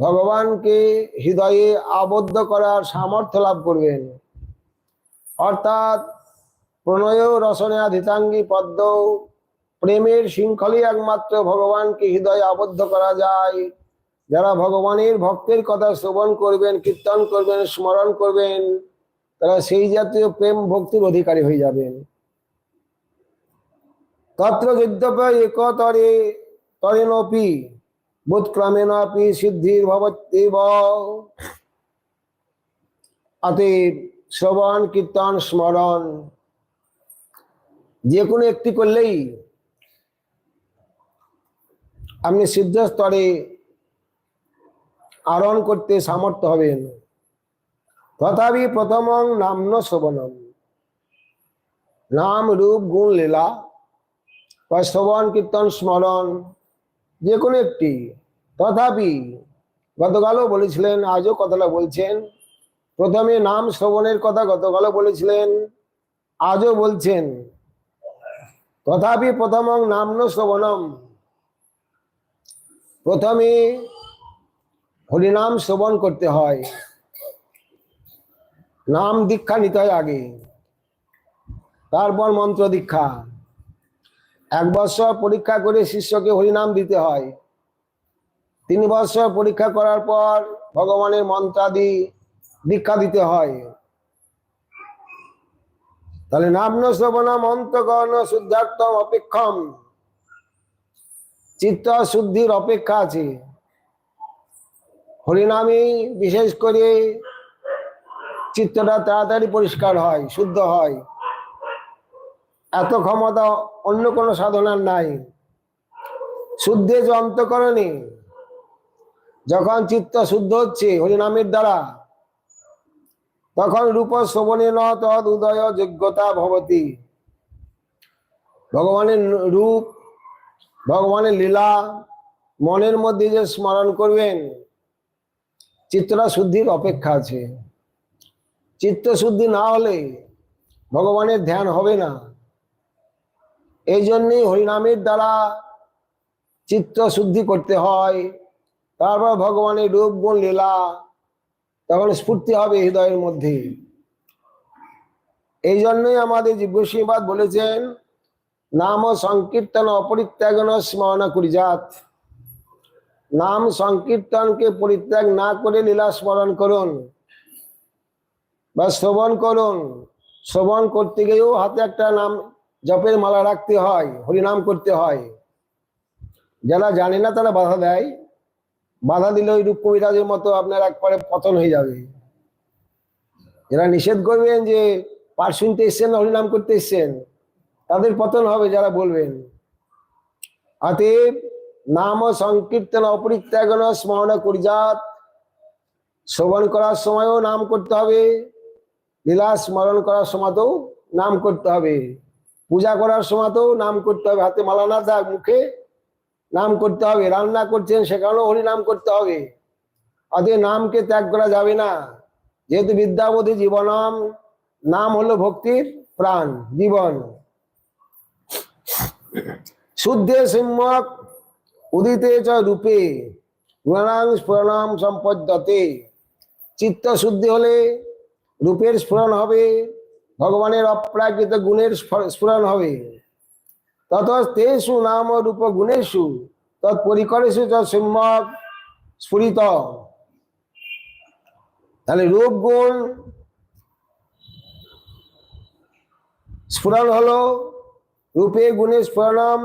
ভগবানকে হৃদয়ে আবদ্ধ করার সামর্থ্য লাভ করবেন। অর্থাৎ প্রণয় রসনে আধিতাঙ্গী পদ্ম প্রেমের শৃঙ্খলই একমাত্র ভগবানকে হৃদয়ে আবদ্ধ করা যায়। যারা ভগবানের ভক্তের কথা শ্রবণ করবেন, কীর্তন করবেন, স্মরণ করবেন, তারা সেই জাতীয় প্রেম ভক্তির অধিকারী হয়ে যাবেন। তত্র যদ্যপি একতরে তরেণপি বোধক্রমেণপি সিদ্ধির ভবত্যেব। অতএব শ্রবণ, কীর্তন, স্মরণ, যে কোনো একটি করলেই আপনি সিদ্ধ স্তরে আরোহণ করতে সামর্থ্য হবেন। তথাপি প্রথম নাম্ন শ্রবণম। নাম, রূপ, গুণ, লীলা। বা শ্রবণ, কীর্তন, স্মরণ যে কোনো একটি। তথাপি গতকালও বলেছিলেন, আজও কথাটা বলছেন। প্রথমে নাম শ্রবণের কথা গতকালও বলেছিলেন, আজও বলছেন। তথাপি প্রথম নাম্ন শ্রবণম। প্রথমে হরিনাম শ্রবণ করতে হয়। নাম দীক্ষা নিতে হয় আগে। তারপর মন্ত্র দীক্ষা। এক বছর পরীক্ষা করে শিষ্যকে হরিনাম দিতে হয়। তিন বছর পরীক্ষা করার পর ভগবানের মন্ত্রাদি দীক্ষা দিতে হয়। তাহলে নাম্ন শ্রবণ মন্ত্রকর্ণ শুদ্ধার্থম অপেক্ষম। চিত্ত শুদ্ধির অপেক্ষা আছে। হরিনামে বিশেষ করে চিত্তটা তাড়াতাড়ি পরিষ্কার হয়, শুদ্ধ হয়। এত ক্ষমতা অন্য কোনো সাধনার নাই। শুদ্ধে যে অন্তকরণে যখন চিত্ত শুদ্ধ হচ্ছে, হরিনামের দ্বারা, তখন রূপ শ্রবণে তদ উদয় যোগ্যতা ভবতী। ভগবানের রূপ, ভগবানের লীলা মনের মধ্যে যে স্মরণ করবেন, চিত্তটা শুদ্ধির অপেক্ষা আছে। চিত্ত শুদ্ধি না হলে ভগবানের ধ্যান হবে না। এই জন্যই হরিনামের দ্বারা চিত্ত শুদ্ধি করতে হয়। তারপর ভগবানের রূপ, গুণ, লীলা তখন স্ফূর্তি হবে হৃদয়ের মধ্যে। এই জন্যই আমাদের জিজ্ঞসীবাদ বলেছেন, নাম সংকীর্তন অপরিত্যাগন স্মরণ করিজাত। নাম সংকীর্তনকে পরিত্যাগ না করে লীলা স্মরণ করুন বা শ্রবণ করুন। শ্রবণ করতে গিয়েও হাতে একটা নাম জপের মালা রাখতে হয়, হরিনাম করতে হয়। যারা জানে না তারা বাধা দেয়। বাধা দিলে ওই রূপ কবিরাজের মতো আপনার একবারে পতন হয়ে যাবে। যারা নিষেধ করবেন যে পাঠ শুনতে এসছেন হরিনাম করতে এসছেন, তাদের পতন হবে যারা বলবেন। অতএব নাম সংকীর্তন অপরিত্যাগন স্মরণ করিজাত। শ্রবণ করার সময়ও নাম করতে হবে। লীলা স্মরণ করার সময়তেও নাম করতে হবে। পূজা করার সময় তো নাম করতে হবে, হাতে মালা না থাক, মুখে নাম করতে হবে, রান্না করছেন সেখানেও হরি নাম করতে হবে। অতএব নামকে ত্যাগ করা যাবে না। যেহেতু বিদ্যাবোধী জীবনম, নাম হলো ভক্তির প্রাণ, জীবন। শুদ্ধে সম্যক উদিতে চ রূপে গুণাং স্ফুরণাম সম্পদ্যতে। চিত্ত শুদ্ধি হলে রূপের স্ফুরণ হবে। ভগবানের অপ্রাকৃত গুণের স্ফুরণ হবে। তত তেষু নাম রূপ গুণেশু তৎপরিকরেশু চ সম্যক স্ফুরিত। তাহলে রূপ গুণ স্ফুরণ হলো, রূপে গুণে স্ফুরণম,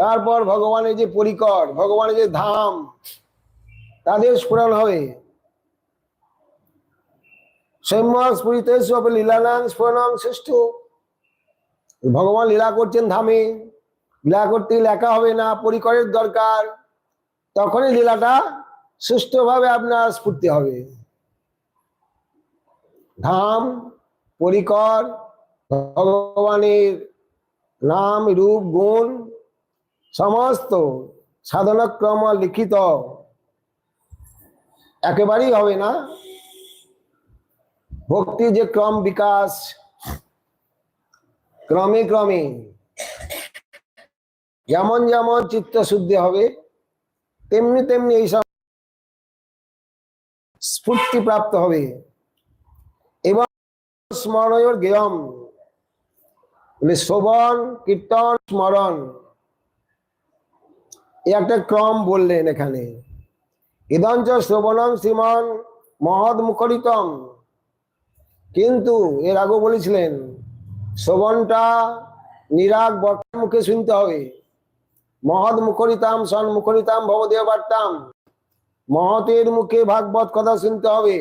তারপর ভগবানের যে পরিকর, ভগবানের যে ধাম, তাদের স্ফুরণ হবে। সম্যক স্ফুরিত লীলানাং স্ফুরণং শ্রেষ্ঠ ভগবান লীলা করছেন ধামে। লীলা করতে লেখা হবে না, পরিকরের দরকার। তখনই লীলাটা সুষ্ঠুভাবে আপনার স্ফূর্তি হবে। ধাম, পরিকর, ভগবানের নাম, রূপ, গুণ, সমস্ত সাধনক্রম লিখিত। একেবারেই হবে না। ভক্তি যে ক্রম বিকাশ, ক্রমে ক্রমে। যেমন যেমন চিত্ত শুদ্ধি হবে, তেমনি তেমনি এই সব স্ফূর্তি প্রাপ্ত হবে। এবং জ্ঞেয়ম মানে শ্রবণ, কীর্তন, স্মরণ। এই একটা ক্রম বললেন এখানে। ইদঞ্চ শ্রবণম শ্রীমন মহৎ মুখরিতম কিন্তু এর আগে বলেছিলেন, শোভনটা নিরাগ বক্তার মুখে শুনতে হবে। মহৎ মুখরিতাম সন মুখরিতাম ভবদেহ বার্তাম মহতের মুখে ভাগবত কথা শুনতে হবে।